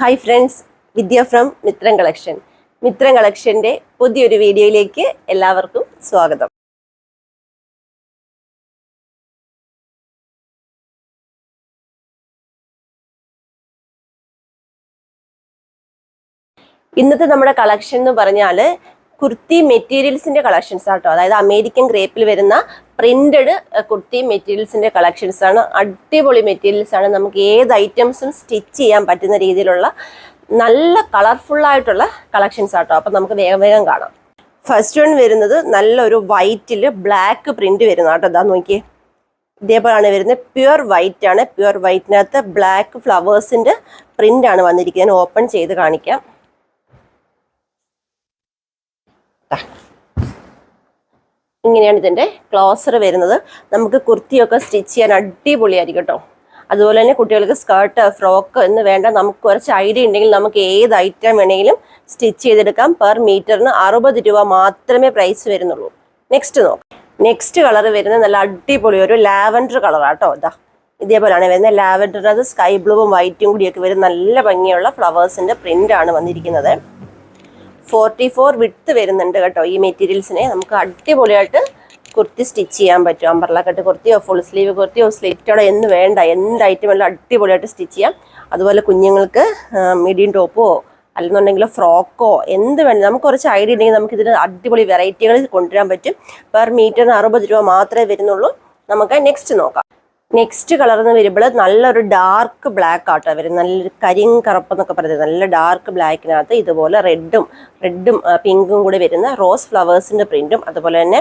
Hi friends Vidya from Mithram collection Mithram കളക്ഷന്റെ പുതിയൊരു വീഡിയോയിലേക്ക് എല്ലാവർക്കും സ്വാഗതം. ഇന്നത്തെ നമ്മുടെ കളക്ഷൻ എന്ന് പറഞ്ഞാൽ കുർത്തി മെറ്റീരിയൽസിന്റെ കളക്ഷൻസ് ആട്ടോ അതായത് അമേരിക്കൻ ഗ്രേപ്പിൽ വരുന്ന പ്രിന്റഡ് കുർത്തി മെറ്റീരിയൽസിന്റെ കളക്ഷൻസ് ആണ്. അടിപൊളി മെറ്റീരിയൽസ് ആണ്. നമുക്ക് ഏത് ഐറ്റംസും സ്റ്റിച്ച് ചെയ്യാൻ പറ്റുന്ന രീതിയിലുള്ള നല്ല കളർഫുൾ ആയിട്ടുള്ള കളക്ഷൻസ് ആട്ടോ അപ്പം നമുക്ക് വേഗം വേഗം കാണാം. ഫസ്റ്റ് വൺ വരുന്നത് നല്ലൊരു വൈറ്റിൽ ബ്ലാക്ക് പ്രിന്റ് വരുന്ന കേട്ടോ. എന്താ നോക്കിയേ. ഇതേപോലെയാണ് വരുന്നത്. പ്യുർ വൈറ്റ് ആണ്. പ്യുർ വൈറ്റിനകത്ത് ബ്ലാക്ക് ഫ്ലവേഴ്സിന്റെ പ്രിന്റ് ആണ് വന്നിരിക്കുന്നത്. ഓപ്പൺ ചെയ്ത് കാണിക്കാം. ഇങ്ങനെയാണ് ഇതിന്റെ ക്ലോസർ വരുന്നത്. നമുക്ക് കുർത്തിയൊക്കെ സ്റ്റിച്ച് ചെയ്യാൻ അടിപൊളിയായിരിക്കും കേട്ടോ. അതുപോലെ തന്നെ കുട്ടികൾക്ക് സ്കേർട്ട് ഫ്രോക്ക് എന്ന് വേണ്ട നമുക്ക് കുറച്ച് ഐഡിയ ഉണ്ടെങ്കിൽ നമുക്ക് ഏത് ഐറ്റം വേണമെങ്കിലും സ്റ്റിച്ച് ചെയ്തെടുക്കാം. പെർ മീറ്ററിന് അറുപത് രൂപ മാത്രമേ പ്രൈസ് വരുന്നുള്ളൂ. നെക്സ്റ്റ് നോക്കാം. നെക്സ്റ്റ് കളർ വരുന്നത് നല്ല അടിപൊളി ഒരു ലാവൻഡർ കളറാട്ടോ ഇതാ ഇതേപോലെയാണ് വരുന്നത്. ലാവൻഡറിനകത്ത് സ്കൈ ബ്ലൂവും വൈറ്റും കൂടിയൊക്കെ വരുന്ന നല്ല ഭംഗിയുള്ള ഫ്ലവേഴ്സിന്റെ പ്രിന്റാണ് വന്നിരിക്കുന്നത്. ഫോർട്ടി ഫോർ വിട്ട് വരുന്നുണ്ട് കേട്ടോ ഈ മെറ്റീരിയൽസിനെ. നമുക്ക് അടിപൊളിയായിട്ട് കുർത്തി സ്റ്റിച്ച് ചെയ്യാൻ പറ്റും. അമ്പർല കട്ട് കുർത്തിയോ ഫുൾ സ്ലീവ് കുർത്തിയോ സ്ലിറ്റോടെ എന്ന് വേണ്ട. എന്ത് ഐറ്റം വേണം അടിപൊളിയായിട്ട് സ്റ്റിച്ച് ചെയ്യാം. അതുപോലെ കുഞ്ഞുങ്ങൾക്ക് മീഡിയം ടോപ്പോ അല്ലെന്നുണ്ടെങ്കിൽ ഫ്രോക്കോ എന്ത് വേണം നമുക്ക് കുറച്ച് ഐഡിയ ഉണ്ടെങ്കിൽ നമുക്ക് ഇതിന് അടിപൊളി വെറൈറ്റികൾ കൊണ്ടുവരാൻ പറ്റും. പെർ മീറ്ററിന് അറുപത് രൂപ മാത്രമേ വരുന്നുള്ളൂ. നമുക്ക് നെക്സ്റ്റ് നോക്കാം. നെക്സ്റ്റ് കളർ എന്ന് വരുമ്പോൾ നല്ലൊരു ഡാർക്ക് ബ്ലാക്ക് ആട്ടോ വരും നല്ലൊരു കരിങ് കറുപ്പ് എന്നൊക്കെ പറയുന്നത്. നല്ല ഡാർക്ക് ബ്ലാക്കിനകത്ത് ഇതുപോലെ റെഡും റെഡും പിങ്കും കൂടി വരുന്ന റോസ് ഫ്ലവേഴ്സിന്റെ പ്രിന്റും അതുപോലെ തന്നെ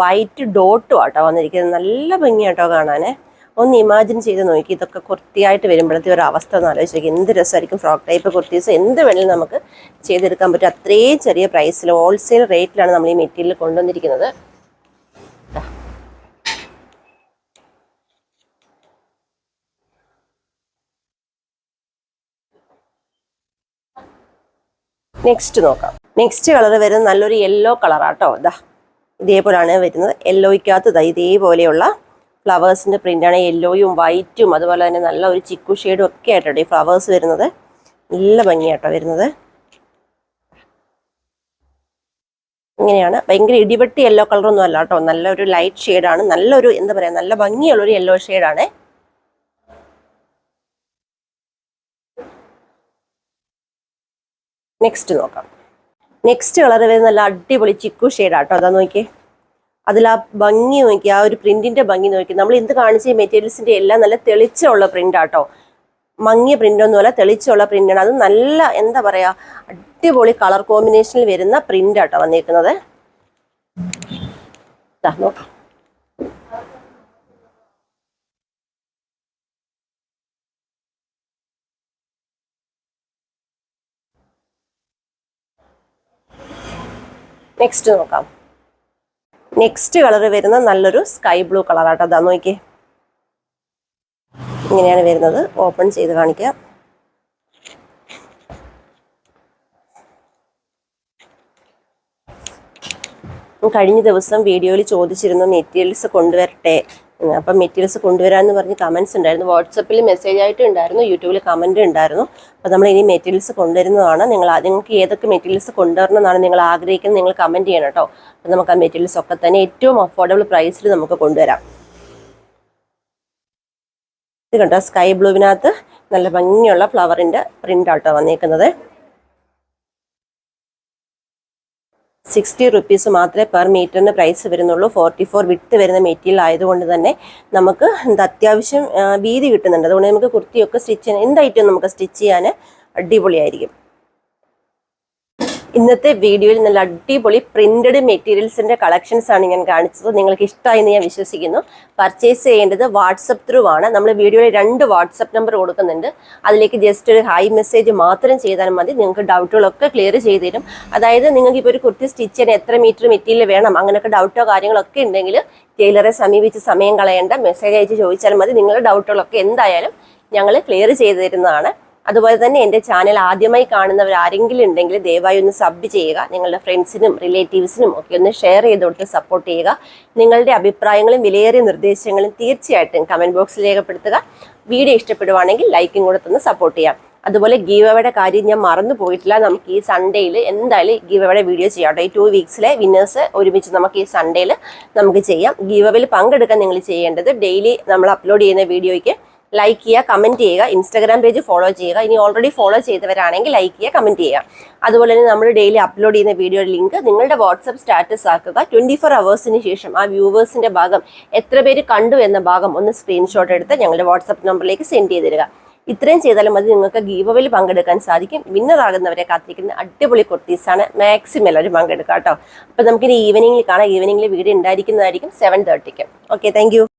വൈറ്റ് ഡോട്ടും ആട്ടോ വന്നിരിക്കുന്നത്. നല്ല ഭംഗിയാട്ടോ കാണാനേ. ഒന്ന് ഇമാജിൻ ചെയ്ത് നോക്കി. ഇതൊക്കെ കുർത്തിയായിട്ട് വരുമ്പോഴത്തെ ഒരു അവസ്ഥ ഒന്ന് ആലോചിച്ച് എന്ത് രസമായിരിക്കും ഫ്രോക്ക് ടൈപ്പ് കുർത്തീസ്? എന്ത് വേണമെങ്കിലും നമുക്ക് ചെയ്തെടുക്കാൻ പറ്റും. അത്രയും ചെറിയ പ്രൈസിൽ ഹോൾസെയിൽ റേറ്റിലാണ് നമ്മൾ ഈ മെറ്റീരിയൽ കൊണ്ടുവന്നിരിക്കുന്നത്. നെക്സ്റ്റ് നോക്കാം. നെക്സ്റ്റ് കളർ വരുന്നത് നല്ലൊരു യെല്ലോ കളറാട്ടോ ഇതാ ഇതേപോലെയാണ് വരുന്നത്. യെല്ലോയ്ക്കകത്ത് ഇതാ ഇതേപോലെയുള്ള ഫ്ലവേഴ്സിന്റെ പ്രിന്റാണ് യെല്ലോയും വൈറ്റും അതുപോലെ തന്നെ നല്ല ഒരു ചിക്കു ഷെയ്ഡും ഒക്കെ ആയിട്ടോ ഈ ഫ്ലവേഴ്സ് വരുന്നത്. നല്ല ഭംഗിയാട്ടോ വരുന്നത്. ഇങ്ങനെയാണ്. ഭയങ്കര ഇടിവെട്ടി യെല്ലോ കളറൊന്നും അല്ല കേട്ടോ. നല്ലൊരു ലൈറ്റ് ഷെയ്ഡാണ് നല്ലൊരു എന്താ പറയുക നല്ല ഭംഗിയുള്ളൊരു യെല്ലോ ഷെയ്ഡാണ് നെക്സ്റ്റ് നോക്കാം. നെക്സ്റ്റ് കളർ വരുന്നത് നല്ല അടിപൊളി ചിക്കു ഷെയ്ഡാട്ടോ അതാ നോക്കിയേ. അതിൽ ആ ഭംഗി നോക്കി ആ ഒരു പ്രിന്റിന്റെ ഭംഗി നോക്കി നമ്മൾ എന്ത് കാണിച്ച മെറ്റീരിയൽസിന്റെ എല്ലാം നല്ല തെളിച്ചുള്ള പ്രിന്റ് ആട്ടോ മങ്ങിയ പ്രിന്റ് ഒന്നും ഒന്നുമല്ല തെളിച്ചുള്ള പ്രിന്റാണ് അത് നല്ല എന്താ പറയാ അടിപൊളി കളർ കോമ്പിനേഷനിൽ വരുന്ന പ്രിന്റ് വന്നിരിക്കുന്നത് നോക്കാം. നെക്സ്റ്റ് നോക്കാം. നെക്സ്റ്റ് കളർ വരുന്ന നല്ലൊരു സ്കൈ ബ്ലൂ കളറാട്ടോ അതാ നോക്കിയേ. ഇങ്ങനെയാണ് വരുന്നത്. ഓപ്പൺ ചെയ്ത് കാണിക്കാം. കഴിഞ്ഞ ദിവസം വീഡിയോയിൽ ചോദിച്ചിരുന്നു മെറ്റീരിയൽസ് കൊണ്ടുവരട്ടെ. അപ്പം മെറ്റീരിയൽസ് കൊണ്ടുവരാമെന്ന് പറഞ്ഞ് കമൻസ് ഉണ്ടായിരുന്നു. വാട്സപ്പിൽ മെസ്സേജ് ആയിട്ട് ഉണ്ടായിരുന്നു യൂട്യൂബിൽ കമന്റ് ഉണ്ടായിരുന്നു. അപ്പോൾ നമ്മൾ ഇനി മെറ്റീരിയൽസ് കൊണ്ടുവരുന്നതാണ്. നിങ്ങൾ നിങ്ങൾക്ക് ഏതൊക്കെ മെറ്റീരിയൽസ് കൊണ്ടുവരണമെന്നാണ് നിങ്ങൾ ആഗ്രഹിക്കുന്നത് നിങ്ങൾ കമന്റ് ചെയ്യണം കേട്ടോ. അപ്പോൾ നമുക്ക് ആ മെറ്റീരിയൽസ് ഒക്കെ തന്നെ ഏറ്റവും അഫോർഡബിൾ പ്രൈസിൽ നമുക്ക് കൊണ്ടുവരാം. ഇത് കണ്ടോ? സ്കൈ ബ്ലൂവിനകത്ത് നല്ല ഭംഗിയുള്ള ഫ്ലവറിന്റെ പ്രിന്റ് ആട്ടോ വന്നേക്കുന്നത്. സിക്സ്റ്റി റുപ്പീസ് മാത്രമേ പെർ മീറ്ററിന് പ്രൈസ് വരുന്നുള്ളൂ. ഫോർട്ടി ഫോർ വിട്ട് വരുന്ന മെറ്റീരിയൽ ആയതുകൊണ്ട് തന്നെ നമുക്ക് അത്യാവശ്യം വീതി കിട്ടുന്നുണ്ട്. അതുകൊണ്ട് നമുക്ക് കുർത്തിയൊക്കെ സ്റ്റിച്ച് ചെയ്യാൻ എന്ത് ഐറ്റം നമുക്ക് സ്റ്റിച്ച് ചെയ്യാൻ അടിപൊളിയായിരിക്കും. ഇന്നത്തെ വീഡിയോയിൽ നല്ല അടിപൊളി പ്രിന്റഡ് മെറ്റീരിയൽസിന്റെ കളക്ഷൻസ് ആണ് ഞാൻ കാണിച്ചത്. നിങ്ങൾക്ക് ഇഷ്ടമായി എന്ന് ഞാൻ വിശ്വസിക്കുന്നു. പർച്ചേസ് ചെയ്യേണ്ടത് വാട്സപ്പ് ത്രൂ ആണ്. നമ്മൾ വീഡിയോയിൽ രണ്ട് വാട്സപ്പ് നമ്പർ കൊടുക്കുന്നുണ്ട്. അതിലേക്ക് ജസ്റ്റ് ഒരു ഹൈ മെസ്സേജ് മാത്രം ചെയ്താൽ മതി. നിങ്ങൾക്ക് ഡൗട്ടുകളൊക്കെ ക്ലിയർ ചെയ്ത് തരും. അതായത് നിങ്ങൾക്ക് ഇപ്പോൾ ഒരു കുർത്തി സ്റ്റിച്ച് ചെയ്യാൻ എത്ര മീറ്റർ മെറ്റീരിയൽ വേണം അങ്ങനെയൊക്കെ ഡൗട്ടോ കാര്യങ്ങളൊക്കെ ഉണ്ടെങ്കിൽ ടൈലറെ സമീപിച്ച് സമയം കളയേണ്ട മെസ്സേജ് അയച്ച് ചോദിച്ചാൽ മതി. നിങ്ങളുടെ ഡൗട്ടുകളൊക്കെ എന്തായാലും ഞങ്ങൾ ക്ലിയർ ചെയ്ത് തരുന്നതാണ്. അതുപോലെ തന്നെ എന്റെ ചാനൽ ആദ്യമായി കാണുന്നവർ ആരെങ്കിലും ഉണ്ടെങ്കിൽ ദയവായി ഒന്ന് സബ് ചെയ്യുക. നിങ്ങളുടെ ഫ്രണ്ട്സിനും റിലേറ്റീവ്സിനും ഒക്കെ ഒന്ന് ഷെയർ ചെയ്ത് കൊടുത്ത് സപ്പോർട്ട് ചെയ്യുക. നിങ്ങളുടെ അഭിപ്രായങ്ങളും വിലയേറിയ നിർദ്ദേശങ്ങളും തീർച്ചയായിട്ടും കമന്റ് ബോക്സിൽ രേഖപ്പെടുത്തുക. വീഡിയോ ഇഷ്ടപ്പെടുവാണെങ്കിൽ ലൈക്കും കൂടെ തന്ന് സപ്പോർട്ട് ചെയ്യാം. അതുപോലെ ഗീവയുടെ കാര്യം ഞാൻ മറന്നു പോയിട്ടില്ല. നമുക്ക് ഈ സൺഡേയിൽ എന്തായാലും ഗീവയുടെ വീഡിയോ ചെയ്യാം കേട്ടോ. ഈ ടു വീക്സിലെ വിന്നേഴ്സ് ഒരുമിച്ച് നമുക്ക് ഈ സൺഡേയിൽ നമുക്ക് ചെയ്യാം. ഗീവയിൽ പങ്കെടുക്കാൻ നിങ്ങൾ ചെയ്യേണ്ടത് ഡെയിലി നമ്മൾ അപ്ലോഡ് ചെയ്യുന്ന വീഡിയോയ്ക്ക് ലൈക്ക് ചെയ്യുക കമന്റ് ചെയ്യുക ഇൻസ്റ്റാഗ്രാം പേജ് ഫോളോ ചെയ്യുക. ഇനി ഓൾറെഡി ഫോളോ ചെയ്തവരാണെങ്കിൽ ലൈക്ക് ചെയ്യുക കമന്റ് ചെയ്യുക. അതുപോലെ തന്നെ നമ്മൾ ഡെയിലി അപ്ലോഡ് ചെയ്യുന്ന വീഡിയോയുടെ ലിങ്ക് നിങ്ങളുടെ വാട്സപ്പ് സ്റ്റാറ്റസ് ആക്കുക. ട്വന്റി ഫോർ അവേഴ്സിന് ശേഷം ആ വ്യൂവേഴ്സിന്റെ ഭാഗം എത്ര പേര് കണ്ടു എന്ന ഭാഗം ഒന്ന് സ്ക്രീൻഷോട്ട് എടുത്ത് ഞങ്ങളുടെ വാട്സപ്പ് നമ്പറിലേക്ക് സെൻഡ് ചെയ്ത് തരിക. ഇത്രയും ചെയ്താലും മതി നിങ്ങൾക്ക് ഗീവവിൽ പങ്കെടുക്കാൻ സാധിക്കും. വിന്നർ ആകുന്നവരെ കാത്തിരിക്കുന്ന അടിപൊളി കുർത്തീസാണ് മാക്സിമം എല്ലാവരും പങ്കെടുക്കുക കേട്ടോ. അപ്പം നമുക്കിനി ഈവനിങ്ങിൽ കാണാം. ഈവനിങ്ങിൽ വീഡിയോ ഉണ്ടായിരിക്കുന്നതായിരിക്കും സെവൻ തേർട്ടിക്ക് ഓക്കെ താങ്ക്